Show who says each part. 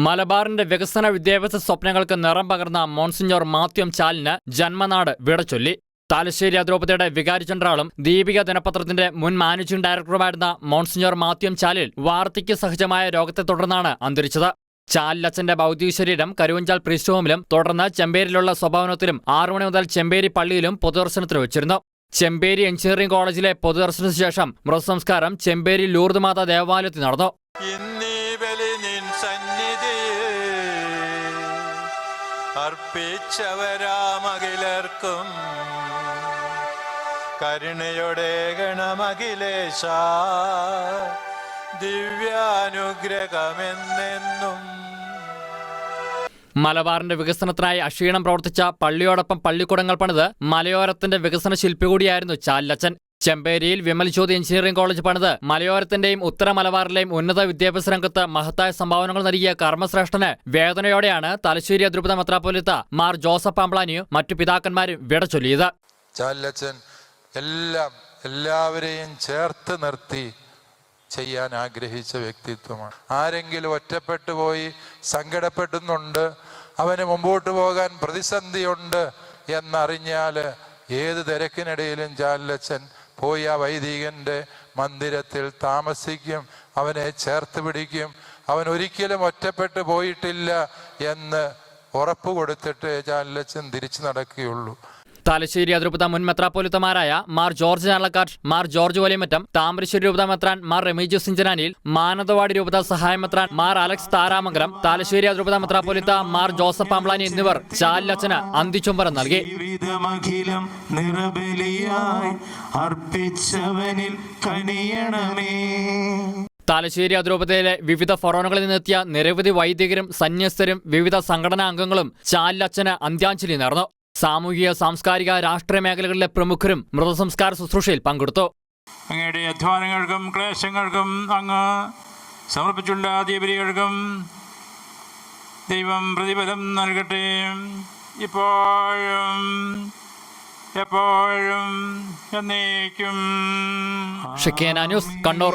Speaker 1: മലബാറിന്റെ വികസന വിദ്യാഭ്യാസ സ്വപ്നങ്ങൾക്ക് നിറം പകർന്ന മോൺസിഞ്ഞോർ മാത്യം ചാലിന് ജന്മനാട് വിടച്ചൊല്ലി താലശ്ശേരി അതിരൂപതയുടെ വികാരി ജനറാളും ദീപിക ദിനപത്രത്തിന്റെ മുൻ മാനേജിംഗ് ഡയറക്ടറുമായിരുന്ന മോൺസിഞ്ഞോർ മാത്യം ചാലിൽ വാർദ്ധക്യ സഹജമായ രോഗത്തെ തുടർന്നാണ് അന്തരിച്ചത്. ചാലിലച്ചന്റെ ഭൗതിക ശരീരം കരുവഞ്ചാൽ പ്രീസ്റ്റ് ഹോമിലും തുടർന്ന് ചെമ്പേരിയിലുള്ള സ്വഭാവനത്തിലും ആറു മണി മുതൽ ചെമ്പേരി പള്ളിയിലും പൊതുദർശനത്തിന് വെച്ചിരുന്നു. ചെമ്പേരി എഞ്ചിനീയറിംഗ് കോളേജിലെ പൊതുദർശനത്തിന് ശേഷം മൃതസംസ്കാരം ചെമ്പേരി ലൂർദ് മാതാ ദേവാലയത്തിൽ നടന്നു.
Speaker 2: അർപ്പിച്ചവരാമകിലർക്കും കരുണയുടെ ഗണമഖിലേശ. ദിവ്യാനുഗ്രഹമെന്നെന്നും.
Speaker 1: മലബാറിന്റെ വികസനത്തിനായി അക്ഷീണം പ്രവർത്തിച്ച പള്ളിയോടൊപ്പം പള്ളിക്കുടങ്ങൾ പണിത് മലയോരത്തിന്റെ വികസന ശില്പി കൂടിയായിരുന്നു ചാലച്ചൻ ചെമ്പേരിയിൽ വിമൽ ജ്യോതി എഞ്ചിനീയറിംഗ് കോളേജ് പണിത് മലയോരത്തിന്റെയും ഉത്തര മലബാറിലെയും ഉന്നത വിദ്യാഭ്യാസ രംഗത്ത് മഹത്തായ സംഭാവനകൾ നൽകിയ കർമ്മശ്രേഷ്ഠന് വേദനയോടെയാണ് തലശ്ശേരി അതിരൂപത മെത്രാപ്പൊലിത്ത മാർ ജോസഫ് പാമ്പ്ലാനിയും മറ്റു പിതാക്കന്മാരും വിട ചൊല്ലിയത്.
Speaker 2: ചാലച്ചൻ എല്ലാം എല്ലാവരെയും ചേർത്ത് നിർത്തി ചെയ്യാൻ ആഗ്രഹിച്ച വ്യക്തിത്വമാണ്. ആരെങ്കിലും ഒറ്റപ്പെട്ടു പോയി സങ്കടപ്പെടുന്നുണ്ട് അവന് മുമ്പോട്ട് പോകാൻ പ്രതിസന്ധിയുണ്ട് എന്നറിഞ്ഞാൽ ഏത് തിരക്കിനിടയിലും ചാലച്ചൻ പോയി ആ വൈദികന്റെ മന്ദിരത്തിൽ താമസിക്കും അവനെ ചേർത്ത് പിടിക്കും അവൻ ഒരിക്കലും ഒറ്റപ്പെട്ടു പോയിട്ടില്ല എന്ന് ഉറപ്പ് കൊടുത്തിട്ട് ചാലച്ചൻ തിരിച്ചു നടക്കുകയുള്ളൂ.
Speaker 1: തലശ്ശേരി അതിരൂപത മുൻ മെത്രാപ്പൊലിത്തമാരായ മാർ ജോർജ് ഞാളക്കാട്ട് മാർ ജോർജ് വലിമറ്റം താമരശ്ശേരി രൂപത മെത്രാൻ മാർ റെമീജു സിഞ്ചനാനിയിൽ മാനന്തവാടി രൂപത സഹായ മെത്രാൻ മാർ അലക്സ് താരാമംഗലം തലശ്ശേരി അതിരൂപത മെത്രാപ്പൊലിത്ത മാർ ജോസഫ് പാമ്പ്ലാനി എന്നിവർ ചാലിലച്ചന് അന്തിച്ചുംബരം നൽകി.
Speaker 3: അർപ്പിച്ചവനിൽ കനിയണമേ.
Speaker 1: താലശ്ശേരി അതിരൂപതയിലെ വിവിധ ഫൊറോണുകളിൽ നിന്നെത്തിയ നിരവധി വൈദികരും സന്യസ്തരും വിവിധ സംഘടനാ അംഗങ്ങളും ചാലിലച്ചന് അന്ത്യാഞ്ജലി നേർന്നു. സാമൂഹിക സാംസ്കാരിക രാഷ്ട്രീയ മേഖലകളിലെ പ്രമുഖരും മൃതസംസ്കാര ശുശ്രൂഷയിൽ പങ്കെടുത്തു.
Speaker 3: അങ്ങയുടെ അധ്വാനങ്ങൾക്കും ക്ലേശങ്ങൾക്കും അങ്ങ് സമർപ്പിച്ചുള്ള ദീപരികൾക്കും ദൈവം പ്രതിഫലം നൽകട്ടെ. ഇപ്പോഴും എപ്പോഴും എന്നേക്കും.
Speaker 1: ഷിക്കേന ന്യൂസ് കണ്ണൂർ.